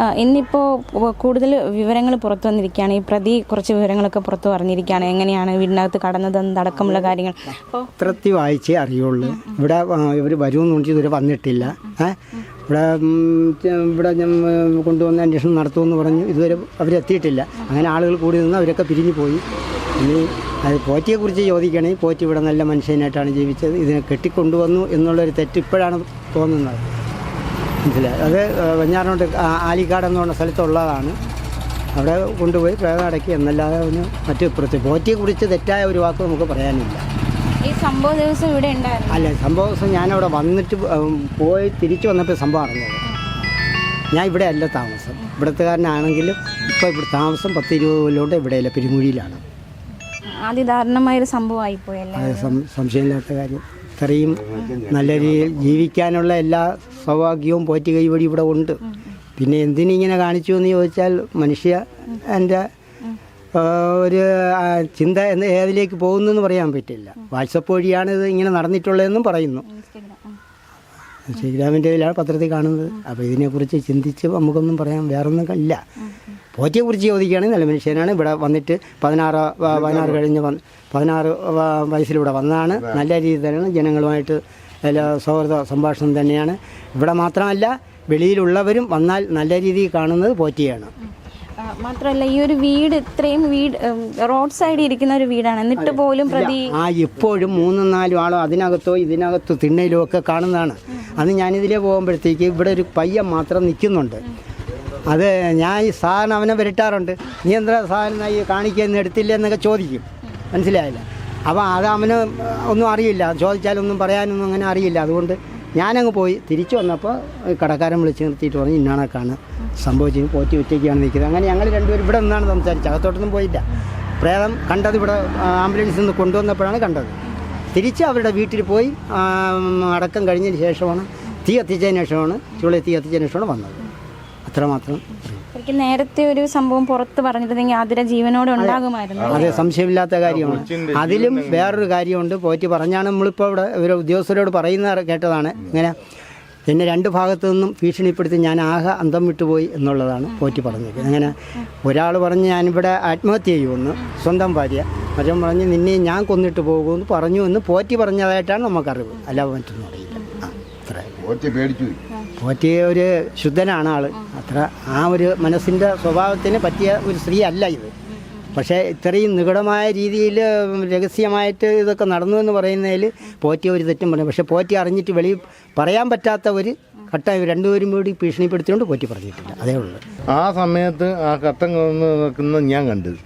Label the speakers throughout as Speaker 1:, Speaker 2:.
Speaker 1: ആ, ഇന്നിപ്പോ കൂടുതൽ വിവരങ്ങൾ പുറത്തു വന്നിരിക്കുകയാണ്. ഈ പ്രതി കുറച്ച് വിവരങ്ങളൊക്കെ പുറത്തു പറഞ്ഞിരിക്കുകയാണ്. എങ്ങനെയാണ് വീടിനകത്ത് കടന്നതെന്നടക്കമുള്ള കാര്യങ്ങൾ. അപ്പോൾ
Speaker 2: പത്രത്തിൽ വായിച്ചേ അറിയുള്ളൂ. ഇവിടെ ഇവർ വരുമെന്ന് പറഞ്ഞ് ഇതുവരെ വന്നിട്ടില്ല. ഇവിടെ ഇവിടെ കൊണ്ടുവന്ന് അന്വേഷണം നടത്തുമെന്ന് പറഞ്ഞു ഇതുവരെ അവരെത്തിയിട്ടില്ല അങ്ങനെ ആളുകൾ കൂടി നിന്ന് അവരൊക്കെ പിരിഞ്ഞു പോയി. ഇനി അത് പോറ്റിയെക്കുറിച്ച് ചോദിക്കുകയാണെങ്കിൽ പോറ്റി ഇവിടെ നല്ല മനുഷ്യനായിട്ടാണ് ജീവിച്ചത്. ഇതിനെ കെട്ടിക്കൊണ്ടുവന്നു എന്നുള്ളൊരു തെറ്റ് ഇപ്പോഴാണ് തോന്നുന്നത്. മനസ്സിലായി അത് വെഞ്ഞാറോട്ട് ആലിക്കാട് എന്ന് പറഞ്ഞ സ്ഥലത്തുള്ളതാണ്. അവിടെ കൊണ്ടുപോയി പ്രേതം അടക്കി എന്നല്ലാതെ അവന് മറ്റു പോറ്റിയെ കുറിച്ച് തെറ്റായ ഒരു വാക്ക് നമുക്ക് പറയാനില്ല.
Speaker 1: ഈ സംഭവ ദിവസം ഇവിടെ ഉണ്ടായിരുന്നു?
Speaker 2: അല്ല സംഭവ ദിവസം ഞാനവിടെ വന്നിട്ട് പോയി തിരിച്ചു വന്നപ്പോൾ സംഭവം അറിഞ്ഞത്. ഞാൻ ഇവിടെ അല്ല താമസം. ഇവിടത്തുകാരനാണെങ്കിലും ഇപ്പോൾ ഇവിടെ താമസം പത്ത് ഇരുപത് കൊല്ലോണ്ട് ഇവിടെയല്ല പെരുമുഴിയിലാണ്.
Speaker 1: അതിദാരുണമായൊരു സംഭവമായി പോയല്ലേ
Speaker 2: അത് സം- സംശയമില്ലാത്ത കാര്യം. ഇത്രയും നല്ല രീതിയിൽ ജീവിക്കാനുള്ള എല്ലാ സൗഭാഗ്യവും പോറ്റി കൈപടി ഇവിടെ ഉണ്ട്. പിന്നെ എന്തിനിങ്ങനെ കാണിച്ചു എന്ന് ചോദിച്ചാൽ മനുഷ്യ എന്റെ ഒരു ചിന്ത എന്ന് ഏതിലേക്ക് പോകുന്നു എന്ന് പറയാൻ പറ്റില്ല. വാട്സപ്പ് വഴിയാണ് ഇത് ഇങ്ങനെ നടന്നിട്ടുള്ളതെന്നും പറയുന്നു. ശ്രീരാമിന്റെ ഇതിലാണ് പത്രത്തിൽ കാണുന്നത്. അപ്പോൾ ഇതിനെക്കുറിച്ച് ചിന്തിച്ച് നമുക്കൊന്നും പറയാൻ വേറൊന്നും ഇല്ല. പോറ്റിയെക്കുറിച്ച് ചോദിക്കുകയാണെങ്കിൽ നല്ല മനുഷ്യനാണ്. ഇവിടെ വന്നിട്ട് പതിനാറ് പതിനാറ് കഴിഞ്ഞ് വന്ന് പതിനാറ് വയസ്സിലൂടെ വന്നതാണ്. നല്ല രീതിയിൽ തന്നെയാണ് ജനങ്ങളുമായിട്ട് സൗഹൃദ സംഭാഷണം തന്നെയാണ്. ഇവിടെ മാത്രമല്ല വെളിയിലുള്ളവരും വന്നാൽ നല്ല രീതിയിൽ കാണുന്നത് പോറ്റിയാണ്.
Speaker 1: മാത്രമല്ല ഈ ഒരു വീട് ഇത്രയും വീട് റോഡ് സൈഡിൽ ഇരിക്കുന്ന ഒരു വീടാണ്. എന്നിട്ട് പോലും പ്രതി
Speaker 2: ആ ഇപ്പോഴും മൂന്നും നാലും ആളോ അതിനകത്തോ ഇതിനകത്തോ തിണ്ണയിലോ ഒക്കെ കാണുന്നതാണ്. അന്ന് ഞാനിതിലേ പോകുമ്പോഴത്തേക്ക് ഇവിടെ ഒരു പയ്യൻ മാത്രം നിൽക്കുന്നുണ്ട്. അത് ഞാൻ ഈ സാധനം അവനെ വരട്ടാറുണ്ട്. നീ എന്താ സാധനം ഈ കാണിക്കുന്ന എടുത്തില്ല എന്നൊക്കെ ചോദിക്കും. മനസ്സിലായില്ല? അപ്പോൾ അവന് ഒന്നും അറിയില്ല. ചോദിച്ചാലൊന്നും പറയാനൊന്നും അങ്ങനെ അറിയില്ല. അതുകൊണ്ട് ഞാനങ്ങ് പോയി. തിരിച്ചു വന്നപ്പോൾ കടക്കാരൻ വിളിച്ച് നിർത്തിയിട്ട് പറഞ്ഞു ഇന്നാണക്കാണ് സംഭവിച്ചത്. പോറ്റി ഉച്ചയ്ക്കാണ് നിൽക്കുന്നത്. അങ്ങനെ ഞങ്ങൾ രണ്ടുപേരും ഇവിടെ നിന്നാണ് സംസാരിച്ചത്. അകത്തോട്ടൊന്നും പോയില്ല. പ്രേതം കണ്ടത് ഇവിടെ ആംബുലൻസിൽ നിന്ന് കൊണ്ടുവന്നപ്പോഴാണ് കണ്ടത്. തിരിച്ച് അവരുടെ വീട്ടിൽ പോയി അടക്കം കഴിഞ്ഞതിന് ശേഷമാണ് തീ കത്തിച്ചതിന് ശേഷമാണ് ചുള്ളി തീ കത്തിച്ചതിന് ശേഷമാണ് വന്നത്. അത്രമാത്രം.
Speaker 1: ശരിക്കും നേരത്തെ ഒരു സംഭവം പുറത്ത് പറഞ്ഞിരുന്നെങ്കിൽ അതിരെ ജീവനോടെ ഉണ്ടാകുമായിരുന്നു.
Speaker 2: അതെ സംശയമില്ലാത്ത കാര്യമാണ്. അതിലും വേറൊരു കാര്യമുണ്ട്. പോറ്റി പറഞ്ഞാണ് നമ്മളിപ്പോൾ ഇവിടെ ഒരു ഉദ്യോഗസ്ഥരോട് പറയുന്ന കേട്ടതാണ്. ഇങ്ങനെ എന്നെ രണ്ട് ഭാഗത്തു നിന്നും ഭീഷണിപ്പെടുത്തി ഞാൻ ആകെ അന്തം വിട്ടുപോയി എന്നുള്ളതാണ് പോറ്റി പറഞ്ഞത്. അങ്ങനെ ഒരാൾ പറഞ്ഞ് ഞാനിവിടെ ആത്മഹത്യ ചെയ്യുമെന്ന് സ്വന്തം ഭാര്യ. മറ്റവൻ പറഞ്ഞ് നിന്നെ ഞാൻ കൊന്നിട്ട് പോകുമെന്ന് പറഞ്ഞു എന്ന് പോറ്റി പറഞ്ഞതായിട്ടാണ് നമുക്കറിവ്. അല്ല മറ്റൊന്നും അറിയില്ല. ആ അത്രേ.
Speaker 3: ഒറ്റ പേടിച്ചു പോയി.
Speaker 2: പോറ്റി ഒരു ശുദ്ധനാണ് ആൾ. അത്ര ആ ഒരു മനസ്സിന്റെ സ്വഭാവത്തിന് പറ്റിയ ഒരു സ്ത്രീ അല്ല ഇത്. പക്ഷേ ഇത്രയും നികടമായ രീതിയിൽ രഹസ്യമായിട്ട് ഇതൊക്കെ നടന്നു എന്ന് പറയുന്നതിൽ പോറ്റിയ ഒരു തെറ്റും പറഞ്ഞു. പക്ഷേ പോറ്റി അറിഞ്ഞിട്ട് വെളി പറയാൻ പറ്റാത്ത ഒരു ഘട്ടം രണ്ടുപേരും കൂടി ഭീഷണിപ്പെടുത്തിക്കൊണ്ട് പോറ്റി പറഞ്ഞിട്ടില്ല അതേ ഉള്ളൂ.
Speaker 4: ആ സമയത്ത് ആ കട്ടൻ കൊന്ന് നിൽക്കുന്നത് ഞാൻ കണ്ടത്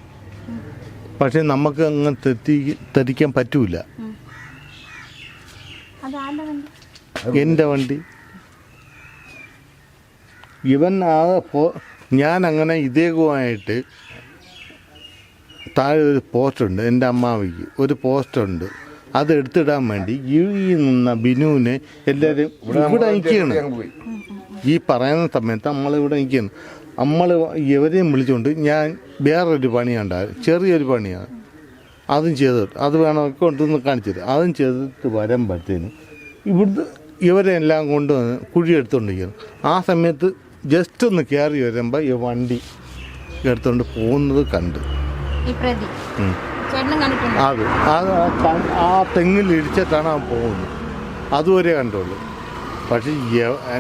Speaker 4: പക്ഷെ നമുക്ക് അങ്ങ് തെറ്റി തെറ്റിക്കാൻ പറ്റൂല. എന്റെ വണ്ടി. ഇവൻ ആ പോ ഞാൻ അങ്ങനെ ഇതേകുമായിട്ട് താഴെ ഒരു പോസ്റ്റുണ്ട് എന്റെ അമ്മാവിക്ക് ഒരു പോസ്റ്റുണ്ട്. അത് എടുത്തിടാൻ വേണ്ടി ഈ നിന്ന ബിനുവിനെ എല്ലാവരും ഇവിടെ നിൽക്കുകയാണ്. ഈ പറയുന്ന സമയത്ത് നമ്മളിവിടെ നിൽക്കുന്നു നമ്മൾ ഇവരെയും വിളിച്ചുകൊണ്ട് ഞാൻ വേറൊരു പണിയുണ്ടായിരുന്നു ചെറിയൊരു പണിയാണ് അതും ചെയ്തിട്ട് അത് വേണമെങ്കിൽ കൊണ്ടുവന്ന് കാണിച്ചിട്ട് അതും ചെയ്തിട്ട് വരുമ്പോഴത്തേനും ഇവിടുന്ന് ഇവരെ എല്ലാം കൊണ്ടുവന്ന് കുഴി എടുത്തുകൊണ്ടിരിക്കുന്നു ആ സമയത്ത് ജസ്റ്റ് ഒന്ന് കയറി വരുമ്പോൾ ഈ വണ്ടി എടുത്തുകൊണ്ട് പോകുന്നത് കണ്ട്. അത് ആ തെങ്ങിൽ ഇടിച്ചിട്ടാണ് അവൻ പോകുന്നത്. അതുവരെ കണ്ടുള്ളൂ. പക്ഷെ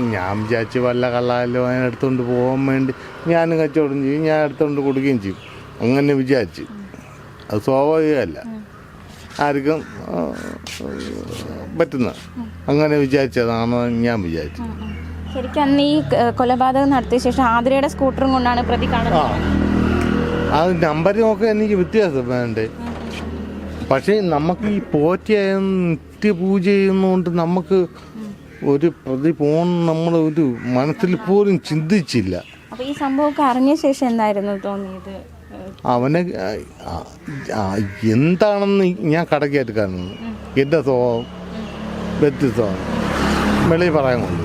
Speaker 4: ഞാൻ വിചാരിച്ച് വല്ല കള്ളാലോ ഞാൻ എടുത്തുകൊണ്ട് പോകാൻ വേണ്ടി ഞാനും കച്ചവടം ചെയ്യും ഞാൻ എടുത്തുകൊണ്ട് കൊടുക്കുകയും ചെയ്യും. അങ്ങനെ വിചാരിച്ച്. അത് സ്വാഭാവികമല്ല. ആർക്കും പറ്റുന്ന. അങ്ങനെ വിചാരിച്ചതാണെന്ന് ഞാൻ വിചാരിച്ചു.
Speaker 1: ശരിക്കും അന്ന് ഈ കൊലപാതകം നടത്തിയ ശേഷം ആതിരയുടെ സ്കൂട്ടറും കൊണ്ടാണ് പ്രതി കാണുന്നത്.
Speaker 4: അത് നമ്പർ നോക്കാൻ എനിക്ക് വ്യത്യാസം വേണ്ടേ പക്ഷേ നമുക്ക് ഈ പോറ്റിയായ നിത്യപൂജ ചെയ്യുന്നതുകൊണ്ട് നമുക്ക് ഒരു പ്രതി പോകണം നമ്മൾ ഒരു മനസ്സിൽ പോലും ചിന്തിച്ചില്ല.
Speaker 1: അപ്പൊ ഈ സംഭവമൊക്കെ അറിഞ്ഞ ശേഷം എന്തായിരുന്നു തോന്നിയത്?
Speaker 4: അവന് എന്താണെന്ന് ഞാൻ കടക്കായിട്ട് കാണുന്നു. എന്റെ സ്വഭാവം വ്യത്യസ്തമാണ്. വെളിയിൽ പറയാൻ കൊണ്ട്